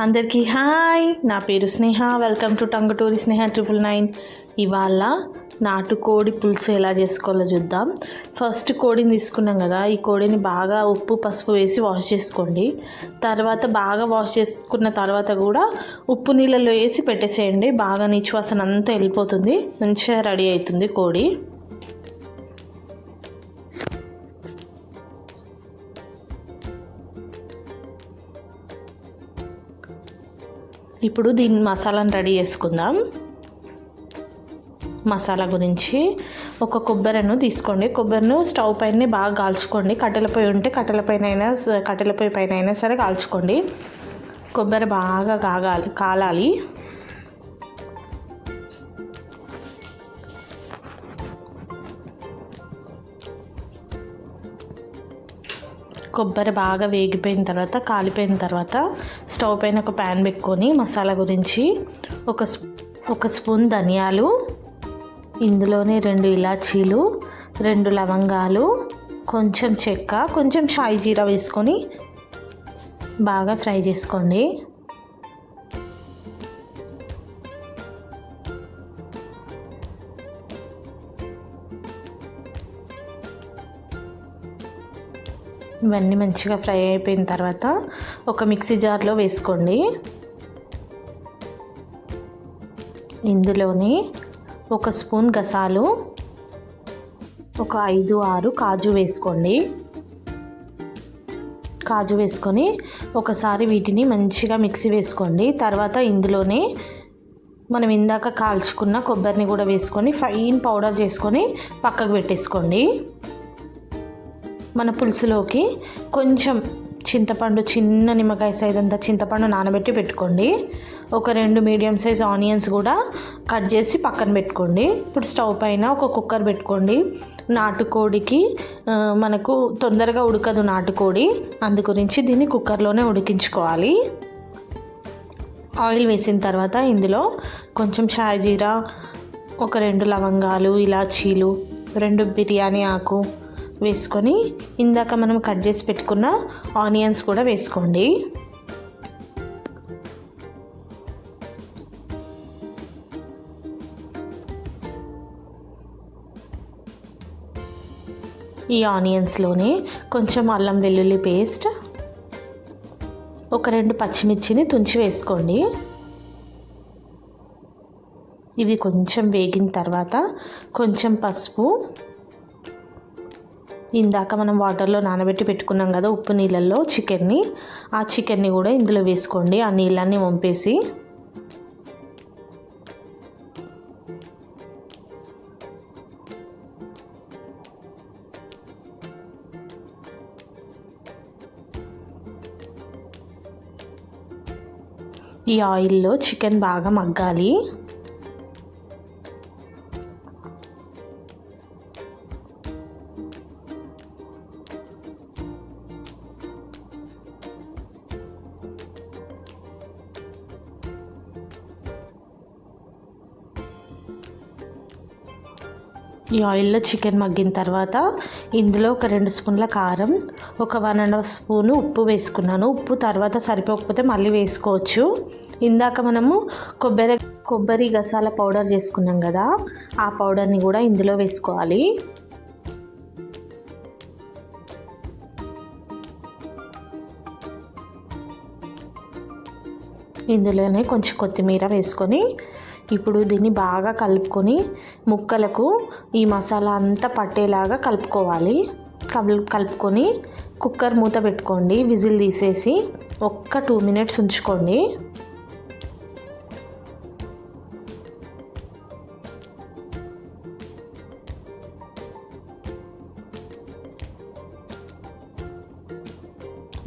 అందరికీ హాయ్. నా పేరు Sneha. Welcome to Tanguturi Sneha triple nine. ఇవాళ నాటుకోడి పులుసు ఎలా చేసుకోవాలో చూద్దాం. ఫస్ట్ కోడిని తీసుకున్నాం కదా ఈ కోడిని బాగా ఉప్పు పసుపు వేసి వాష్ చేసుకోండి. తర్వాత బాగా వాష్ చేసుకున్న తర్వాత కూడా ఉప్పు నీళ్ళలో వేసి పెట్టేసేయండి. బాగా నీచు వాసన అంతా వెళ్ళిపోతుంది. మంచిగా రెడీ అవుతుంది కోడి. ఇప్పుడు దీని మసాలాను రెడీ చేసుకుందాం. మసాలా గురించి ఒక కొబ్బరిను తీసుకోండి. కొబ్బరిను స్టవ్ పైన బాగా కాల్చుకోండి. కట్టెల పొయ్యి ఉంటే కట్టెల పైన అయినా కట్టెల పొయ్యి పైన అయినా సరే కాల్చుకోండి. కొబ్బరి బాగా కాగాలి కాలాలి. కొబ్బరి బాగా వేగిపోయిన తర్వాత కాలిపోయిన తర్వాత స్టవ్ పైన ఒక ప్యాన్ పెట్టుకొని మసాలా గురించి ఒక ఒక స్పూన్ ధనియాలు ఇందులోనే రెండు ఇలాచీలు రెండు లవంగాలు కొంచెం చెక్క కొంచెం షాయి జీరా వేసుకొని బాగా ఫ్రై చేసుకోండి. ఇవన్నీ మంచిగా ఫ్రై అయిపోయిన తర్వాత ఒక మిక్సీ జార్లో వేసుకోండి. ఇందులోని ఒక స్పూన్ గసాలు ఒక ఐదు ఆరు కాజు వేసుకోండి. కాజు వేసుకొని ఒకసారి వీటిని మంచిగా మిక్సీ వేసుకోండి. తర్వాత ఇందులోనే మనం ఇందాక కాల్చుకున్న కొబ్బరిని కూడా వేసుకొని ఫైన్ పౌడర్ చేసుకొని పక్కకు పెట్టేసుకోండి. మన పులుసులోకి కొంచెం చింతపండు చిన్న నిమ్మకాయ సైజ్ అంతా చింతపండు నానబెట్టి పెట్టుకోండి. ఒక రెండు మీడియం సైజ్ ఆనియన్స్ కూడా కట్ చేసి పక్కన పెట్టుకోండి. ఇప్పుడు స్టవ్ పైన ఒక కుక్కర్ పెట్టుకోండి. నాటుకోడికి మనకు తొందరగా ఉడకదు నాటుకోడి. అందు గురించి దీన్ని కుక్కర్లోనే ఉడికించుకోవాలి. ఆయిల్ వేసిన తర్వాత ఇందులో కొంచెం షాజీరా ఒక రెండు లవంగాలు ఇలాచీలు రెండు బిర్యానీ ఆకు వేసుకొని ఇందాక మనం కట్ చేసి పెట్టుకున్న ఆనియన్స్ కూడా వేసుకోండి. ఈ ఆనియన్స్లోనే కొంచెం అల్లం వెల్లుల్లి పేస్ట్ ఒక రెండు పచ్చిమిర్చిని తుంచి వేసుకోండి. ఇవి కొంచెం వేగిన తర్వాత కొంచెం పసుపు ఇందాక మనం వాటర్లో నానబెట్టి పెట్టుకున్నాం కదా ఉప్పు నీళ్ళల్లో చికెన్ని. ఆ చికెన్ని కూడా ఇందులో వేసుకోండి. ఆ నీళ్ళన్నీ వంపేసి. ఈ ఆయిల్లో చికెన్ బాగా మగ్గాలి. ఈ ఆయిల్లో చికెన్ మగ్గిన తర్వాత ఇందులో ఒక రెండు స్పూన్ల కారం ఒక వన్ అండ్ హాఫ్ స్పూను ఉప్పు వేసుకున్నాను. ఉప్పు తర్వాత సరిపోకపోతే మళ్ళీ వేసుకోవచ్చు. ఇందాక మనము కొబ్బరి కొబ్బరి గసాల పౌడర్ చేసుకున్నాం కదా ఆ పౌడర్ని కూడా ఇందులో వేసుకోవాలి. ఇందులోనే కొంచెం కొత్తిమీర వేసుకొని ఇప్పుడు దీన్ని బాగా కలుపుకొని ముక్కలకు ఈ మసాలా అంతా పట్టేలాగా కలుపుకోవాలి. కలుపుకొని కుక్కర్ మూత పెట్టుకోండి. విజిల్ తీసేసి ఒక్క టూ మినిట్స్ ఉంచుకోండి.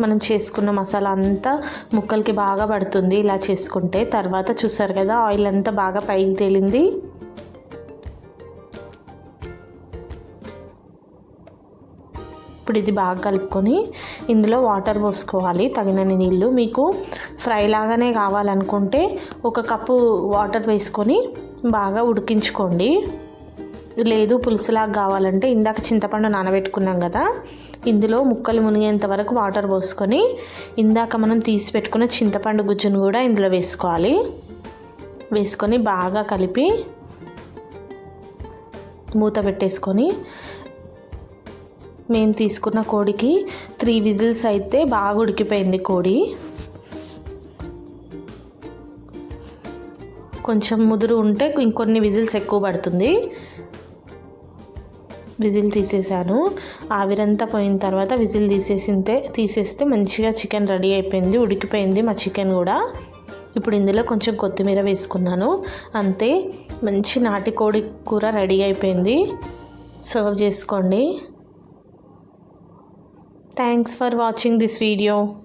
మనం చేసుకున్న మసాలా అంతా ముక్కలకి బాగా పడుతుంది ఇలా చేసుకుంటే. తర్వాత చూసారు కదా ఆయిల్ అంతా బాగా పైకి తేలింది. ఇప్పుడు ఇది బాగా కలుపుకొని ఇందులో వాటర్ పోసుకోవాలి తగినన్ని నీళ్ళు. మీకు ఫ్రై లాగానే కావాలనుకుంటే ఒక కప్పు వాటర్ వేసుకొని బాగా ఉడికించుకోండి. లేదు పులుసులాగా కావాలంటే ఇందాక చింతపండు నానబెట్టుకున్నాం కదా ఇందులో ముక్కలు మునిగేంత వరకు వాటర్ పోసుకొని ఇందాక మనం తీసి పెట్టుకున్న చింతపండు గుజ్జును కూడా ఇందులో వేసుకోవాలి. వేసుకొని బాగా కలిపి మూత పెట్టేసుకొని మేము తీసుకున్న కోడికి త్రీ విజిల్స్ అయితే బాగా ఉడికిపోయింది కోడి. కొంచెం ముదురు ఉంటే ఇంకొన్ని విజిల్స్ ఎక్కువ పడుతుంది. విజిల్ తీసేసాను ఆవిరంతా పోయిన తర్వాత విజిల్ తీసేసింతే తీసేస్తే మంచిగా చికెన్ రెడీ అయిపోయింది ఉడికిపోయింది మా చికెన్ కూడా. ఇప్పుడు ఇందులో కొంచెం కొత్తిమీర వేసుకున్నాను. అంతే మంచి నాటుకోడి కూర రెడీ అయిపోయింది. సర్వ్ చేసుకోండి. Thanks for watching this video